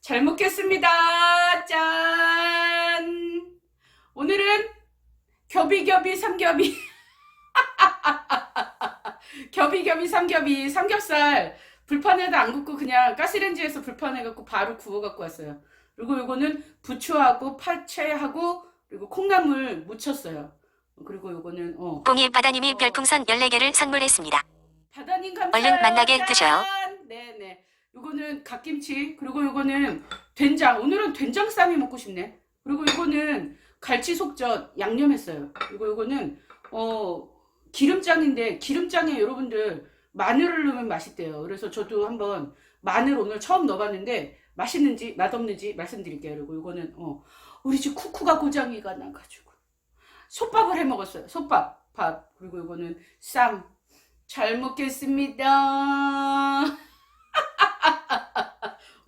잘 먹겠습니다. 짠. 오늘은 겹이겹이 삼겹이. 겹이겹이 삼겹이 삼겹살 불판에다 안 굽고 그냥 가스레인지에서 불판에 갖고 바로 구워 갖고 왔어요. 그리고 요거는 부추하고 파채하고 그리고 콩나물 묻혔어요. 그리고 요거는 어 공이 바다님이 별풍선 14개를 선물했습니다. 바다님 감사해요. 얼른 만나게 짠! 드셔요. 네네. 요거는 갓김치 그리고 요거는 된장. 오늘은 된장 쌈이 먹고 싶네. 그리고 요거는 갈치 속젓 양념했어요. 그리고 요거는 어 기름장인데 기름장에 여러분들 마늘을 넣으면 맛있대요. 그래서 저도 한번 마늘 오늘 처음 넣어봤는데 맛있는지 맛없는지 말씀드릴게요. 그리고 요거는 어 우리 집 쿠쿠가 고장이가 나가지고 솥밥을 해 먹었어요. 솥밥 밥 그리고 요거는 쌈 잘 먹겠습니다.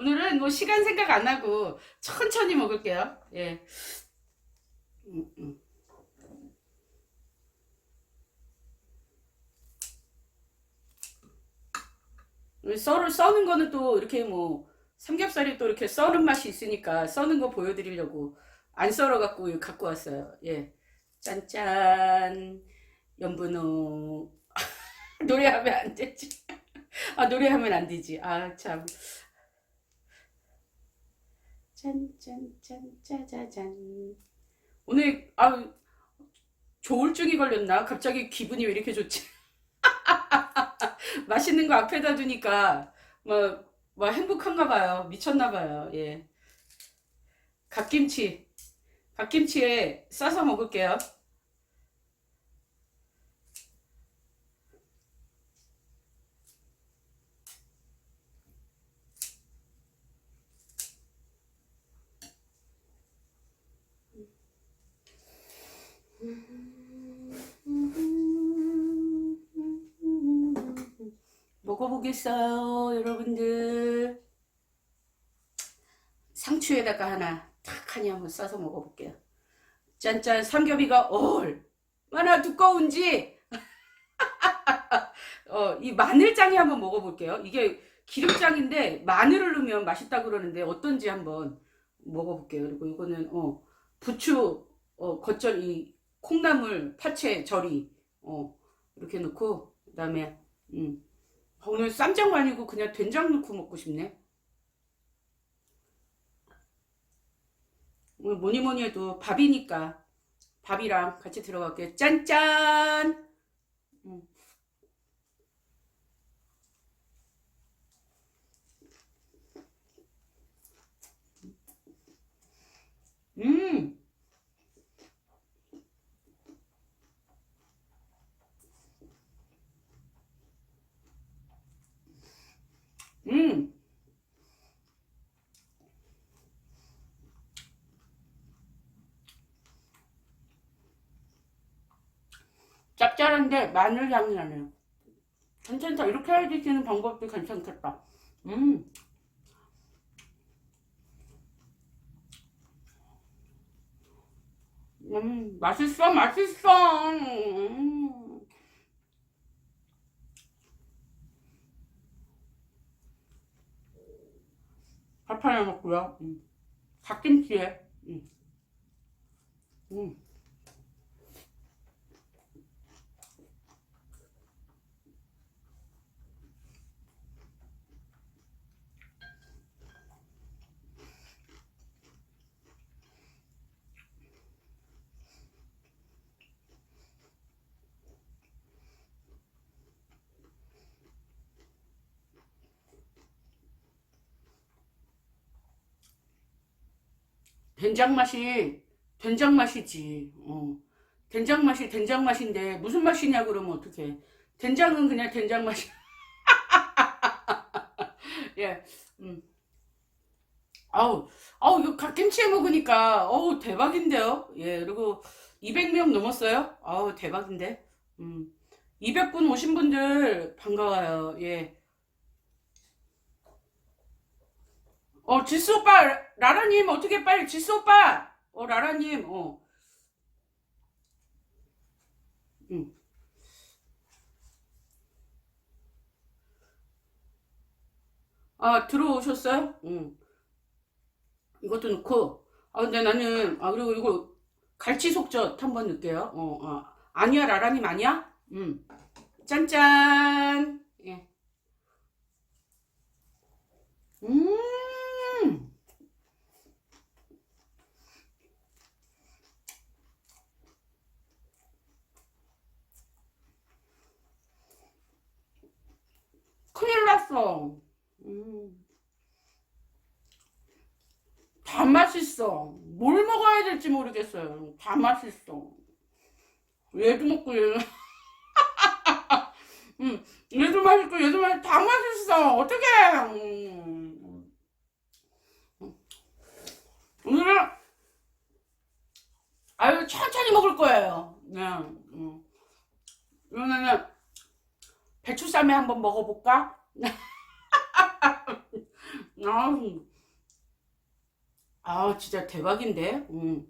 오늘은 뭐 시간 생각 안 하고 천천히 먹을게요. 예. 음, 음. 썰을 써는 거는 또 이렇게 뭐 삼겹살이 또 이렇게 썰은 맛이 있으니까 써는 거 보여드리려고 안 썰어 갖고 갖고 왔어요. 예. 짠짠 연분홍 노래하면 안 되지. 아, 노래하면 안 되지. 아, 참. 짠짠짠 짜자잔. 오늘 아 조울증이 걸렸나? 갑자기 기분이 왜 이렇게 좋지? 맛있는 거 앞에다 두니까 뭐, 뭐 행복한가 봐요. 미쳤나 봐요. 예. 갓김치. 갓김치에 싸서 먹을게요. 먹어보겠어요, 여러분들. 상추에다가 하나 탁 하니 한번 싸서 먹어볼게요. 짠짠 삼겹이가 얼마나 두꺼운지 어, 이 마늘장에 한번 먹어볼게요. 이게 기름장인데 마늘을 넣으면 맛있다 그러는데 어떤지 한번 먹어볼게요. 그리고 이거는 어, 부추 어, 겉절 이 콩나물 파채 절이 어, 이렇게 넣고 그다음에 음, 오늘 쌈장 아니고 그냥 된장 넣고 먹고 싶네. 오늘 뭐니 뭐니 해도 밥이니까 밥이랑 같이 들어갈게요. 짠짠! 음. 음! 음! 짭짤한데 마늘 향이 나네요. 괜찮다. 이렇게 해 드시는 방법도 괜찮겠다. 음. 음, 맛있어, 맛있어. 음. 밥 하나 먹고요. 음. 갓김치에. 음. 음. 된장 맛이 된장 맛이지. 어. 된장 맛이 된장 맛인데 무슨 맛이냐 그러면 어떡해. 된장은 그냥 된장 맛이. 예. 음. 아우, 아우, 이거 갓김치에 먹으니까, 어우, 대박인데요? 예, 그리고 200명 넘었어요? 아우, 대박인데? 음. 200분 오신 분들 반가워요. 예. 어, 지수 오빠, 라라님, 어떻게 빨리, 지수 오빠! 어, 라라님, 어. 응. 아, 들어오셨어요? 응. 이것도 넣고. 아, 근데 나는, 아, 그리고 이거 갈치 속젓 한번 넣을게요. 어, 어. 아니야, 라라님 아니야? 음. 짠짠. 예. 음. 큰일 났어. 음. 다 맛있어. 뭘 먹어야 될지 모르겠어요. 다 맛있어. 얘도 먹고 얘도. 음, 얘도 맛있고 얘도 맛있고 다 맛있어. 어떡해. 음. 오늘은 아유 천천히 먹을 거예요. 네. 음. 이번에는 배추쌈에 한번 먹어볼까? 아, 진짜 대박인데? 음.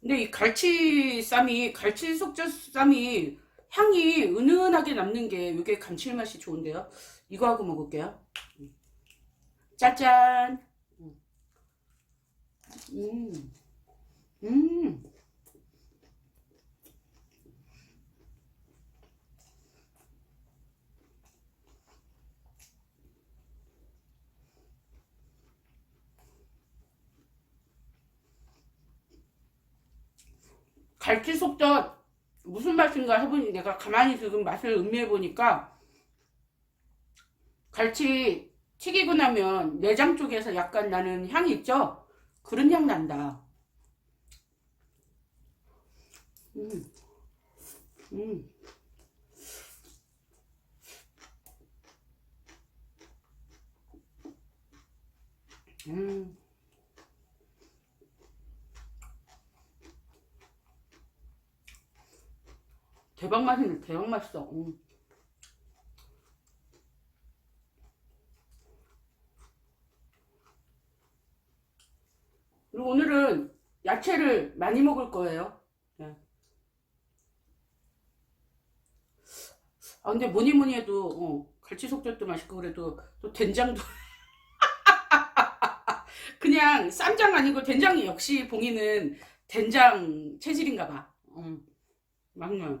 근데 이 갈치 쌈이, 갈치 속젓 쌈이 향이 은은하게 남는 게 이게 감칠맛이 좋은데요? 이거 하고 먹을게요. 음. 짜잔! 음. 음. 속젓 무슨 맛인가 해보니 내가 가만히 지금 맛을 음미해 보니까 갈치 튀기고 나면 내장 쪽에서 약간 나는 향이 있죠? 그런 향 난다. 음, 음. 음. 대박 맛이네, 대박 맛있어. 음. 그리고 오늘은 야채를 많이 먹을 거예요. 네. 아, 근데 뭐니 뭐니 해도, 어, 갈치 속젓도 맛있고, 그래도 또 된장도. 그냥 쌈장 아니고 된장이 역시 봉이는 된장 체질인가 봐. 음, 맞네.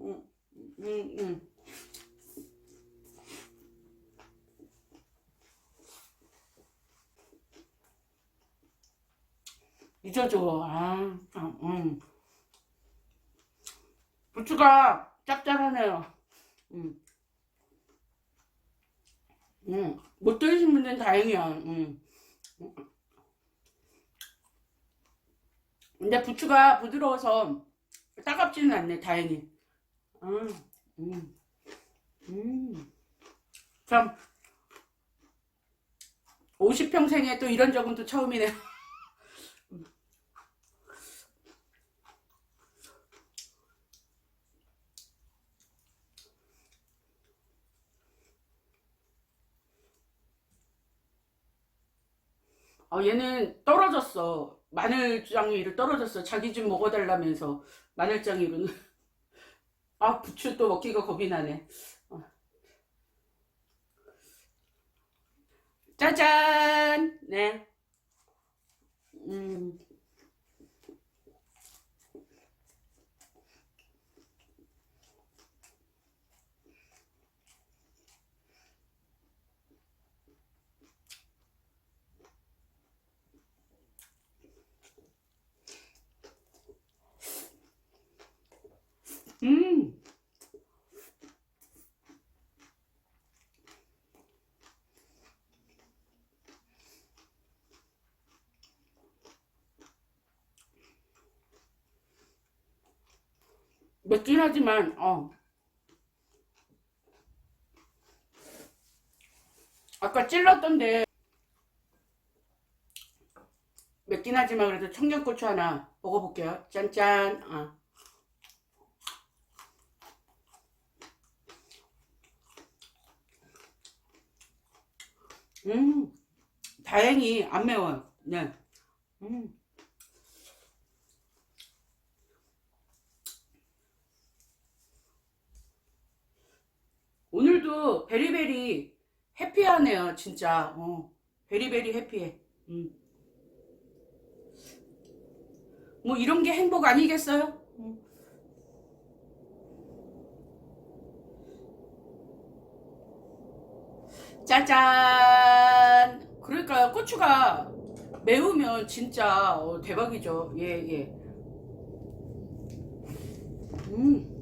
음, 음, 음. 잊어줘. 아, 아, 음. 부추가 짭짤하네요. 음. 음. 못 드신 분들은 다행이야. 음. 근데 부추가 부드러워서 따갑지는 않네, 다행히. 음, 음, 음. 참, 50평생에 또 이런 적은 또 처음이네요. 아, 얘는 떨어졌어. 마늘장이를 떨어졌어. 자기 좀 먹어달라면서 마늘장이로는. 아, 부추 또 먹기가 겁이 나네. 어. 짜잔! 네. 음. 음. 맵긴 하지만, 어. 아까 찔렀던데, 맵긴 하지만 그래도 청양고추 하나 먹어볼게요. 짠짠. 어. 음, 다행히 안 매워요. 네. 음. 오늘도 베리베리 해피하네요, 진짜. 어, 베리베리 해피해. 음. 뭐 이런 게 행복 아니겠어요? 음. 짜잔! 그러니까요, 고추가 매우면 진짜 어, 대박이죠. 예, 예. 음. 음.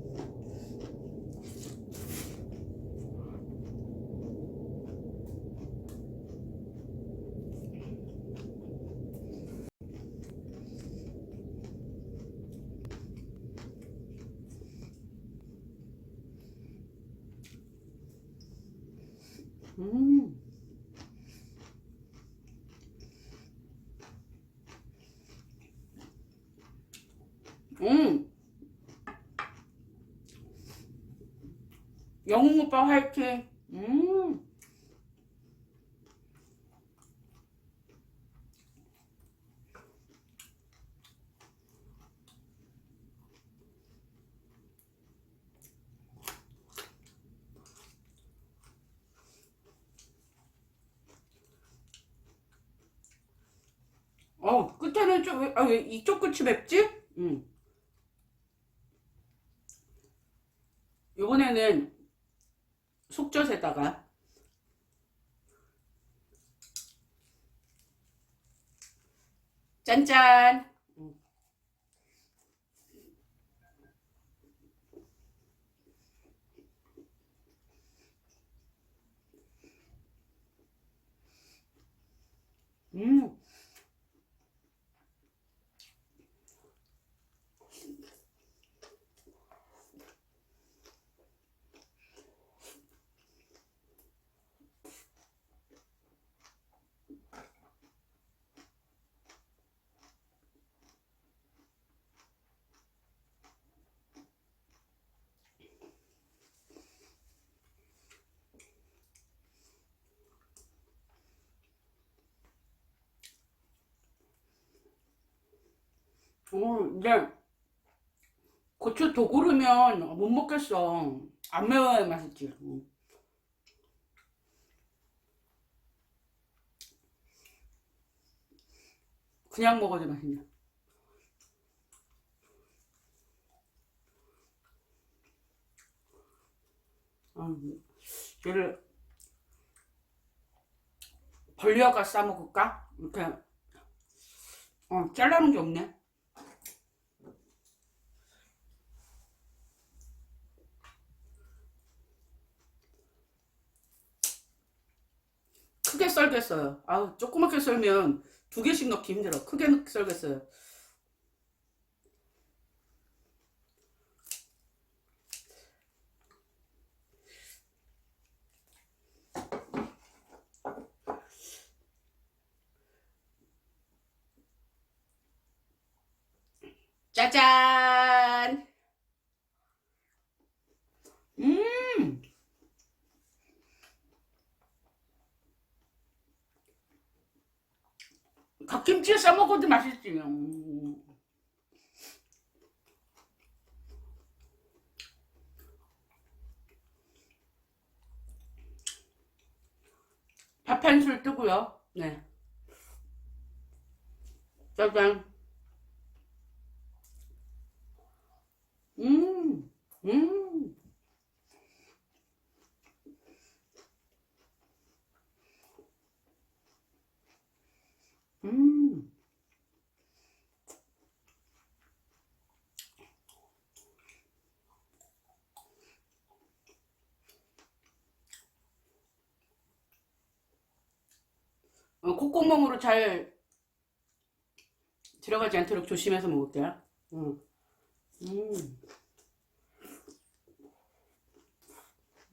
음. 영웅 오빠 화이팅. 음. 어, 끝에는 좀, 왜- 아, 왜 이쪽 끝이 맵지? 음. 요번에는 속젓에다가 짠짠. 음. 어, 근데 고추 더 고르면 못 먹겠어. 안 매워야 맛있지. 음. 그냥 먹어도 맛있네. 아, 얘를 벌려가 싸 먹을까? 이렇게 어, 잘라놓은 게 없네. 크게 썰겠어요. 아우, 조그맣게 썰면 두 개씩 넣기 힘들어. 크게 넣- 썰겠어요. 짜잔! 음! 갓김치에 싸 먹어도 맛있지. 음. 밥한술 뜨고요. 네. 짜잔. 음, 음. 음. 어, 콧구멍으로 잘 들어가지 않도록 조심해서 먹을게요. 음. 음.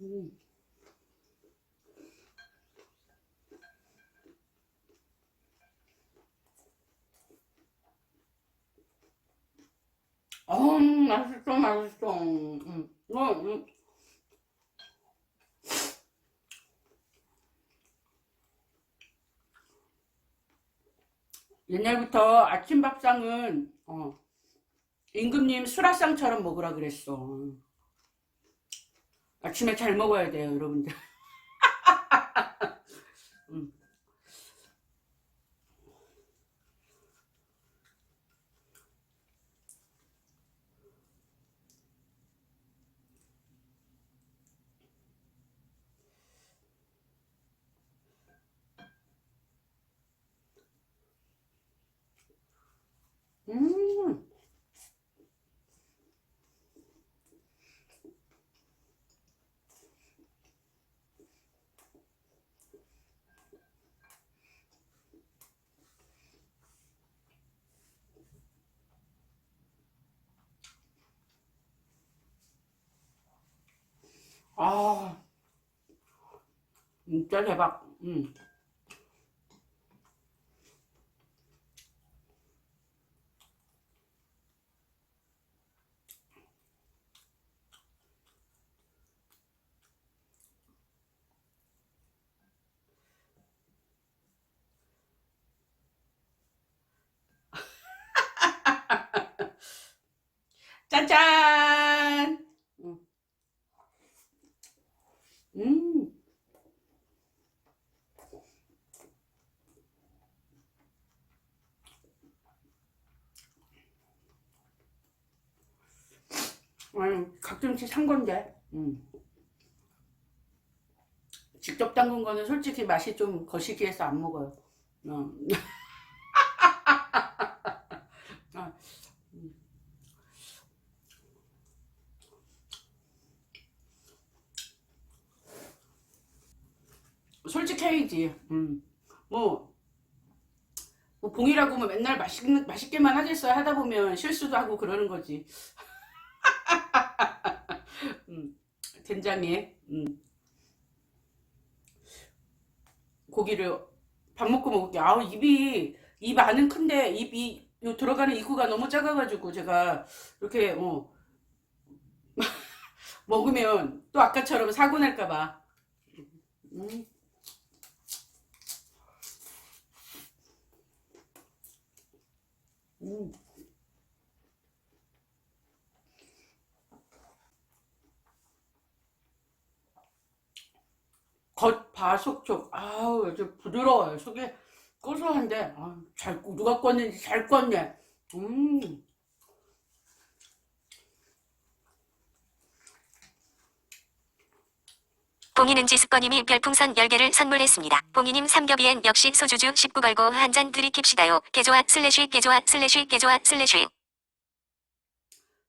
음. 어, 맛있어, 맛있어. 음. 어, 음. 옛날부터 아침 밥상은 어, 임금님 수라상처럼 먹으라 그랬어. 아침에 잘 먹어야 돼요, 여러분들. 음. 아, 진짜 대박. 음. 짠짠! 음. 음. 아니, 가끔씩 산 건데. 음. 직접 담근 거는 솔직히 맛이 좀 거시기해서 안 먹어요. 어. 아, 음. 솔직해야지. 음. 뭐, 뭐 봉이라고 뭐 맨날 맛있, 맛있게만 하겠어요. 하다 보면 실수도 하고 그러는 거지. 음, 된장에 음. 고기를 밥 먹고 먹을게. 아우 입이 입 안은 큰데 입이 요 들어가는 입구가 너무 작아가지고 제가 이렇게 어 먹으면 또 아까처럼 사고 날까봐. 음. 음. 겉 바속촉 아우 아주 부드러워요. 속에 고소한데. 아, 잘 구- 누가 껐는지 잘 껐네. 음 봉이는 지 스꺼님이 별풍선 10개를 선물했습니다. 봉이님 삼겹이엔 역시 소주주 19 걸고 한 잔 들이킵시다요. 개조와 슬래시 개조와 슬래시 개조와 슬래시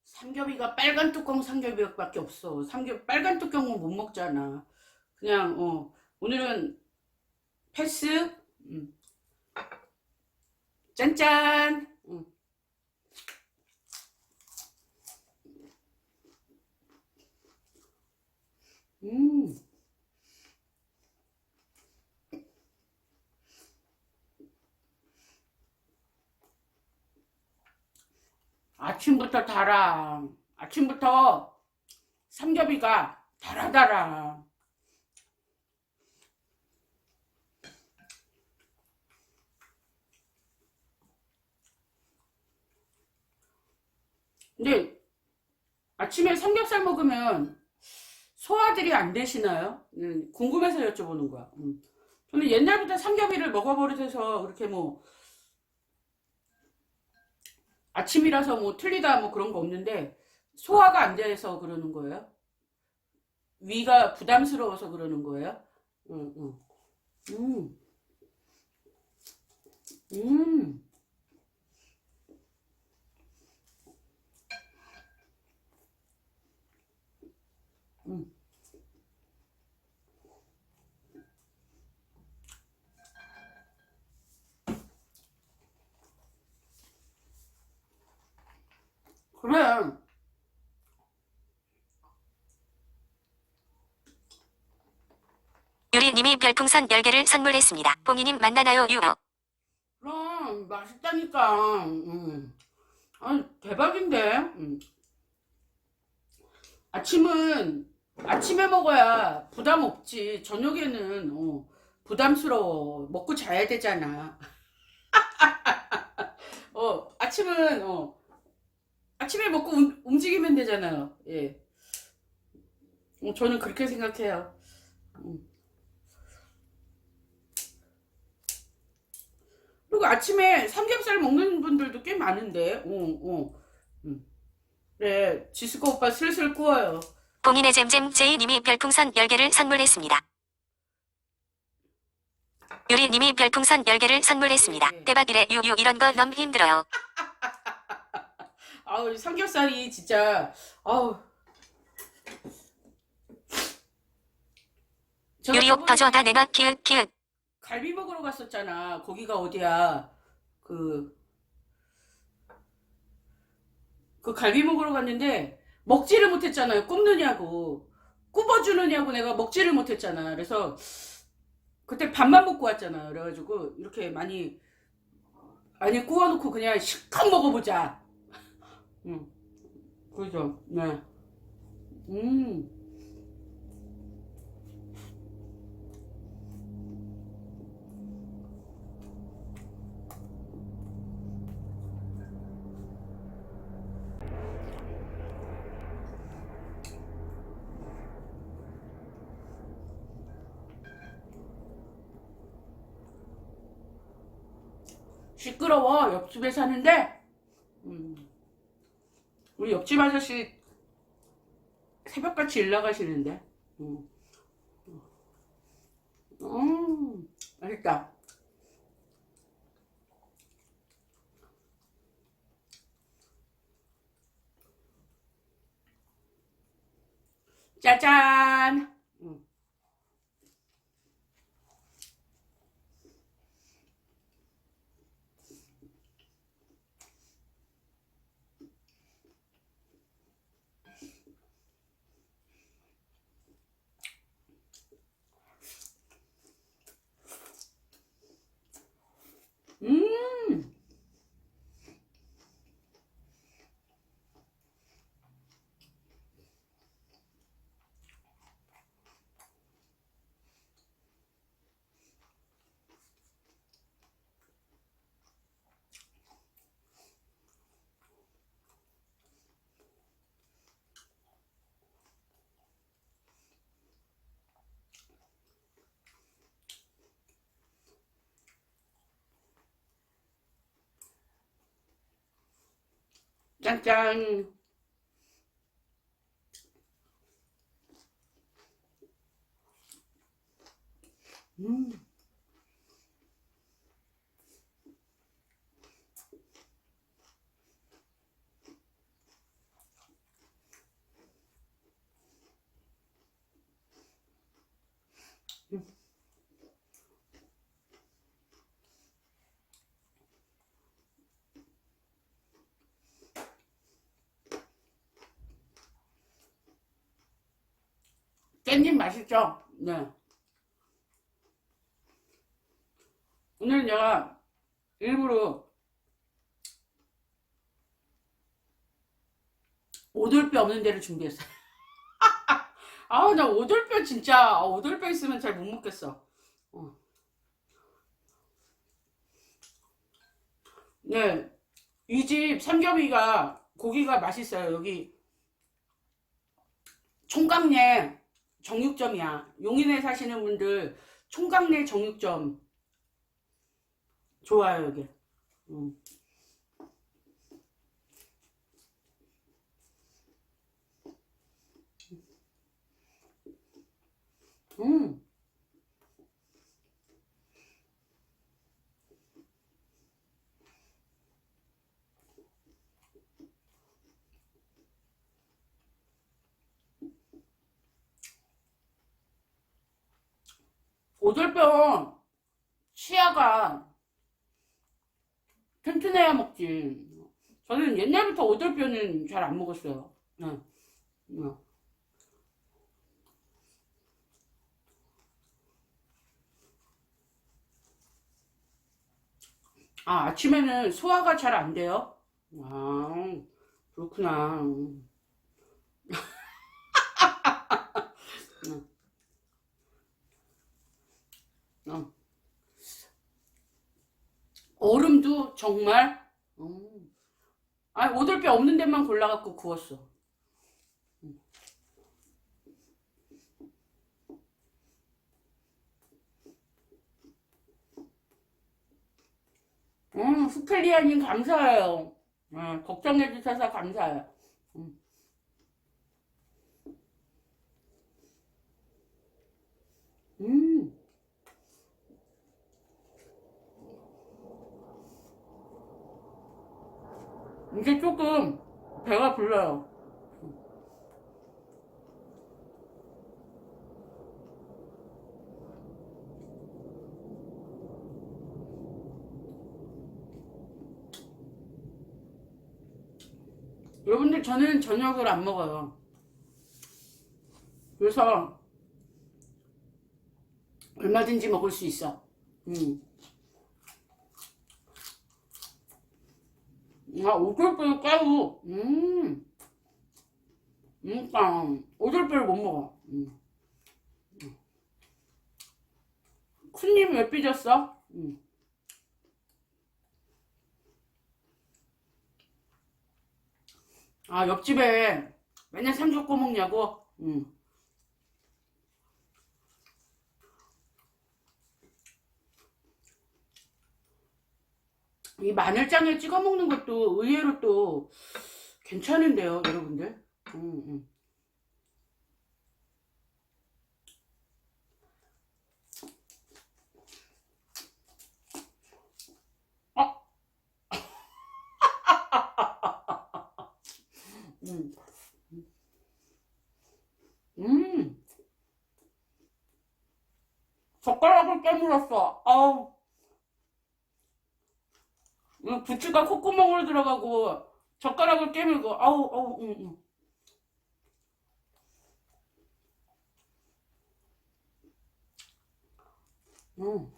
삼겹이가 빨간 뚜껑 삼겹이밖에 없어 삼겹 빨간 뚜껑은 못 먹잖아 그냥 어 오늘은 패스 음. 짠짠 음. 음. 아침부터 달아. 아침부터 삼겹이가 달아달아. 근데 아침에 삼겹살 먹으면 소화들이 안 되시나요? 음, 궁금해서 여쭤보는 거야. 음. 저는 옛날부터 삼겹이를 먹어버릇해서 그렇게 뭐 아침이라서 뭐 틀리다 뭐 그런 거 없는데 소화가 안 돼서 그러는 거예요? 위가 부담스러워서 그러는 거예요? 응, 응. 음. 음. 음. 그래. 유리님이 별풍선 10개를 선물했습니다. 봉이님 만나나요 유어 그럼 맛있다니까. 음. 아 대박인데. 음. 아침은 아침에 먹어야 부담 없지. 저녁에는 어, 부담스러워. 먹고 자야 되잖아. 어 아침은 어 아침에 먹고 움, 움직이면 되잖아요. 예. 어, 저는 그렇게 생각해요. 음. 그리고 아침에 삼겹살 먹는 분들도 꽤 많은데, 어, 어. 음. 그래, 지스코 오빠 슬슬 구워요. 봉인의 잼잼 제이님이 별풍선 10개를 선물했습니다. 유리님이 별풍선 10개를 선물했습니다. 대박이래 유유 이런 거 너무 힘들어요. 아우 이 삼겹살이 진짜 아우. 유리옥 저번에 더줘 다 내가 키읔 키읔. 갈비 먹으러 갔었잖아. 거기가 어디야? 그, 그 갈비 먹으러 갔는데 먹지를 못했잖아요. 굽느냐고. 굽어주느냐고 내가 먹지를 못했잖아. 그래서 그때 밥만 먹고 왔잖아. 그래가지고 이렇게 많이 아니 구워놓고 그냥 실컷 먹어보자. 응. 그죠? 네. 음. 시끄러워 옆집에 사는데 음, 우리 옆집 아저씨 새벽같이 일 나가시는데. 음, 음 맛있다. 짜잔. 음. 음 짠짠. 음. 깻잎 맛있죠? 네. 오늘 내가 일부러 오돌뼈 없는 데를 준비했어요. 아, 나 오돌뼈 진짜 아, 오돌뼈 있으면 잘 못 먹겠어. 어. 네, 이 집 삼겹이가 고기가 맛있어요. 여기 총각내 정육점이야. 용인에 사시는 분들 총각내 정육점 좋아요 여기. 음. 음. 오돌뼈 치아가 튼튼해야 먹지. 저는 옛날부터 오돌뼈는 잘 안 먹었어요. 네. 네. 아, 아침에는 소화가 잘 안 돼요? 아, 그렇구나. 어. 얼음도 정말 음. 아 오돌뼈 없는 데만 골라갖고 구웠어. 음, 음, 스텔리아님 감사해요. 음, 걱정해 주셔서 감사해요. 음. 음. 이제 조금 배가 불러요. 여러분들 저는 저녁을 안 먹어요. 그래서 얼마든지 먹을 수 있어. 음. 아, 오돌뼈 까우. 음. 음, 빵. 오돌뼈를 못 먹어. 음. 쿤님 왜 삐졌어? 음. 아, 옆집에 맨날 삼겹 구워 먹냐고? 음. 이 마늘장에 찍어 먹는 것도 의외로 또 괜찮은데요, 여러분들. 음, 음. 아. 음. 음. 젓가락을 깨물었어. 아우. 음, 부추가 콧구멍으로 들어가고 젓가락을 깨물고 아우 아우 응, 응. 음.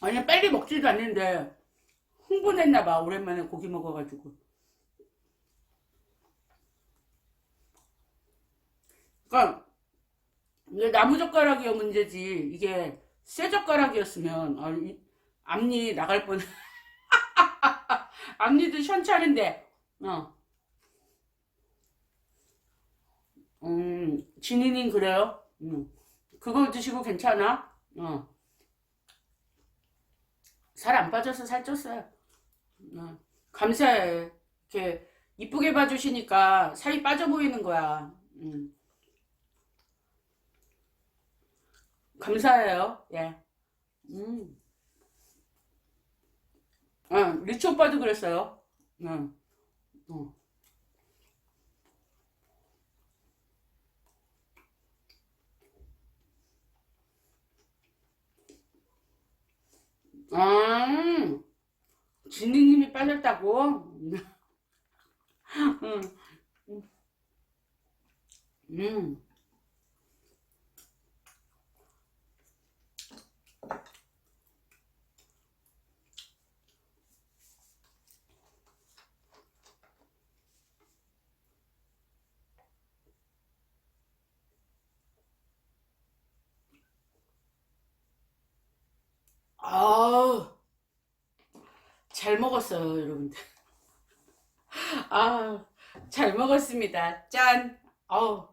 아니 빨리 먹지도 않는데 흥분했나 봐 오랜만에 고기 먹어가지고 그러니까 이게 나무 젓가락이어 문제지 이게 쇠 젓가락이었으면 아, 이- 앞니 나갈 뻔 앞니도 현찮은데 어. 음 진이님 그래요? 음. 그거 드시고 괜찮아? 어. 살 안 빠져서 살쪘어요. 어. 감사해. 이렇게 이쁘게 봐주시니까 살이 빠져 보이는 거야. 음. 감사해요. 예. 음. 아, 리치 오빠도 그랬어요. 응. 어. 아, 진리님이 빠졌다고? 응. 음. 아우, 잘 먹었어요, 여러분들. 아, 잘 먹었습니다. 짠. 아우,